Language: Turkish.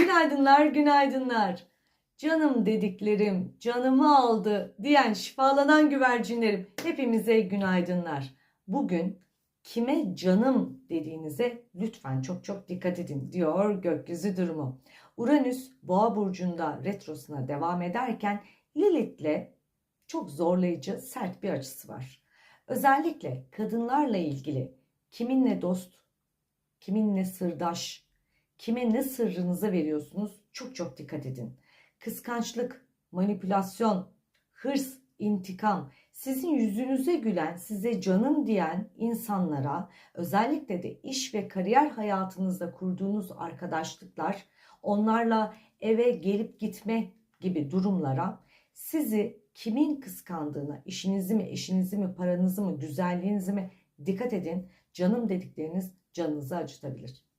Günaydınlar, günaydınlar. Canım dediklerim, canımı aldı diyen şifalanan güvercinlerim. Hepimize günaydınlar. Bugün kime canım dediğinize lütfen çok çok dikkat edin diyor gökyüzü durumu. Uranüs boğa burcunda retrosuna devam ederken Lilith'le çok zorlayıcı sert bir açısı var. Özellikle kadınlarla ilgili kiminle dost, kiminle sırdaş, kime ne sırrınızı veriyorsunuz çok çok dikkat edin. Kıskançlık, manipülasyon, hırs, intikam, sizin yüzünüze gülen, size canım diyen insanlara özellikle de iş ve kariyer hayatınızda kurduğunuz arkadaşlıklar, onlarla eve gelip gitme gibi durumlara sizi kimin kıskandığına, işinizi mi, eşinizi mi, paranızı mı, güzelliğinizi mi dikkat edin. Canım dedikleriniz canınızı acıtabilir.